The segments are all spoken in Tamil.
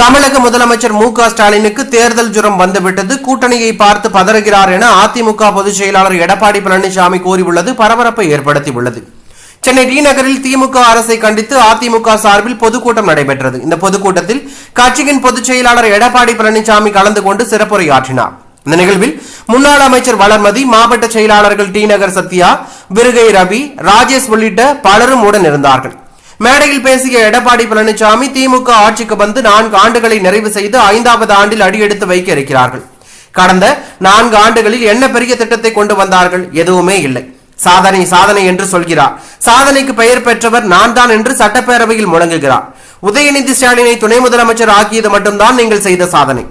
தமிழக முதலமைச்சர் மு க ஸ்டாலினுக்கு தேர்தல் ஜுரம் வந்துவிட்டது. கூட்டணியை பார்த்து பதறுகிறார் என அதிமுக பொதுச் செயலாளர் எடப்பாடி பழனிசாமி கூறியுள்ளது. பரபரப்பை ஏற்படுத்தியுள்ளது. சென்னை டி நகரில் திமுக அரசை கண்டித்து அதிமுக சார்பில் பொதுக்கூட்டம் நடைபெற்றது. இந்த பொதுக்கூட்டத்தில் கட்சியின் பொதுச் செயலாளர் எடப்பாடி பழனிசாமி கலந்து கொண்டு சிறப்புரையாற்றினார். இந்த நிகழ்வில் முன்னாள் அமைச்சர் வளர்மதி மாவட்ட செயலாளர்கள் டி நகர் சத்யா விருகை ரவி ராஜேஷ் உள்ளிட்ட பலரும் உடன் இருந்தார்கள். மேடையில் பேசிய எடப்பாடி பழனிசாமி திமுக ஆட்சிக்கு வந்து நான்கு ஆண்டுகளை நிறைவு செய்து ஐந்தாவது ஆண்டில் அடியெடுத்து வைக்க இருக்கிறார்கள். கடந்த நான்கு ஆண்டுகளில் என்ன பெரிய திட்டத்தை கொண்டு வந்தார்கள்? எதுவுமே இல்லை. சாதனை சாதனை என்று சொல்கிறார். சாதனைக்கு பெயர் பெற்றவர் நான் தான் என்று சட்டப்பேரவையில் முழங்குகிறார். உதயநிதி ஸ்டாலினை துணை முதலமைச்சர் ஆக்கியது மட்டும்தான் நீங்கள் செய்த சாதனை.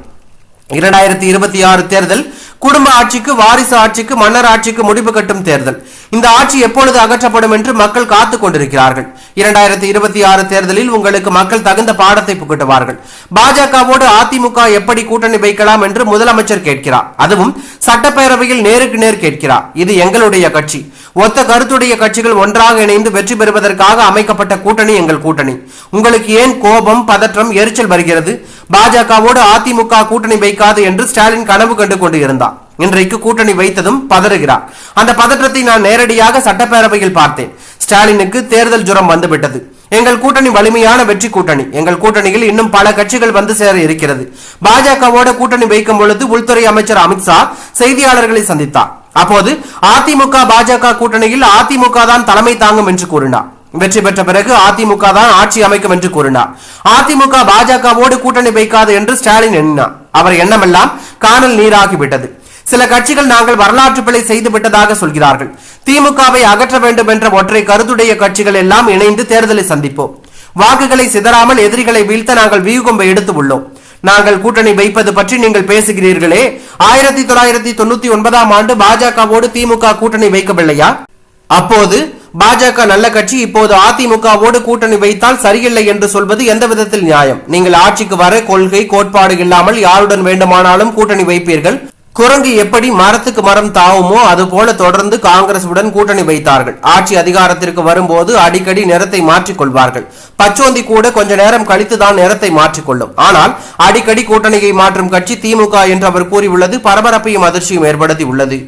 இரண்டாயிரத்தி இருபத்தி ஆறு தேர்தல் குடும்ப ஆட்சிக்கு வாரிசு ஆட்சிக்கு மன்னர் ஆட்சிக்கு முடிவு கட்டும் தேர்தல். இந்த ஆட்சி எப்பொழுது அகற்றப்படும் என்று மக்கள் காத்துக் கொண்டிருக்கிறார்கள். இரண்டாயிரத்தி இருபத்தி ஆறு தேர்தலில் உங்களுக்கு மக்கள் தகுந்த பாடத்தை புகட்டுவார்கள். பாஜகவோடு அதிமுக எப்படி கூட்டணி வைக்கலாம் என்று முதலமைச்சர் கேட்கிறார். அதுவும் சட்டப்பேரவையில் நேருக்கு நேர் கேட்கிறார். இது எங்களுடைய கட்சி. ஒத்த கருத்துடைய கட்சிகள் ஒன்றாக இணைந்து வெற்றி பெறுவதற்காக அமைக்கப்பட்ட கூட்டணி எங்கள் கூட்டணி. உங்களுக்கு ஏன் கோபம் பதற்றம் எரிச்சல் வருகிறது? பாஜகவோடு அதிமுக கூட்டணி வைக்காது என்று ஸ்டாலின் கனவு கண்டு கொண்டு இருந்தார். இன்றைக்கு கூட்டணி வைத்ததும் பதறுகிறார். அந்த பதற்றத்தை நான் நேரடியாக சட்டப்பேரவையில் பார்த்தேன். ஸ்டாலினுக்கு தேர்தல் ஜுரம் வந்துவிட்டது. எங்கள் கூட்டணி வலிமையான வெற்றி கூட்டணி. எங்கள் கூட்டணியில் இன்னும் பல கட்சிகள் வந்து சேர இருக்கிறது. பாஜகவோட கூட்டணி வைக்கும் பொழுது உள்துறை அமைச்சர் அமித்ஷா செய்தியாளர்களை சந்தித்தார். அப்போது அதிமுக பாஜக கூட்டணியில் அதிமுக தான் தலைமை தாங்கும் என்று கூறினார். வெற்றி பெற்ற பிறகு அதிமுக தான் ஆட்சி அமைக்கும் என்று கூறினார். அதிமுக பாஜகவோடு கூட்டணி வைக்காது என்று ஸ்டாலின் எண்ணினார். அவர் எண்ணமெல்லாம் காணல் நீராகிவிட்டது. சில கட்சிகள் நாங்கள் வரலாற்று பிழை செய்து விட்டதாக சொல்கிறார்கள். திமுகவை அகற்ற வேண்டும் என்ற ஒற்றை கருத்துடைய கட்சிகள் எல்லாம் இணைந்து தேர்தலை சந்திப்போம். வாக்குகளை சிதறாமல் எதிரிகளை வீழ்த்த நாங்கள் வியூகம் எடுத்து உள்ளோம். நாங்கள் கூட்டணி வைப்பது பற்றி நீங்கள் பேசுகிறீர்களே. ஆயிரத்தி தொள்ளாயிரத்தி தொண்ணூத்தி ஒன்பதாம் ஆண்டு பாஜகவோடு திமுக கூட்டணி வைக்கவில்லையா? அப்போது பாஜக நல்ல கட்சி இப்போது அதிமுகவோடு கூட்டணி வைத்தால் சரியில்லை என்று சொல்வது எந்த விதத்தில் நியாயம்? நீங்கள் ஆட்சிக்கு வர கொள்கை கோட்பாடு இல்லாமல் யாருடன் வேண்டுமானாலும் கூட்டணி வைப்பீர்கள். குரங்கு எப்படி மரத்துக்கு மரம் தாவுமோ அதுபோல தொடர்ந்து காங்கிரசுடன் கூட்டணி வைத்தார்கள். ஆட்சி அதிகாரத்திற்கு வரும்போது அடிக்கடி நிறத்தை மாற்றிக்கொள்வார்கள் பச்சோந்தி கூட கொஞ்ச நேரம் கழித்து தான் நிறத்தை மாற்றிக்கொள்ளும் ஆனால் அடிக்கடி கூட்டணியை மாற்றும் கட்சி திமுக என்று அவர் கூறியுள்ளது பரபரப்பையும் அதிர்ச்சியும் ஏற்படுத்தி உள்ளது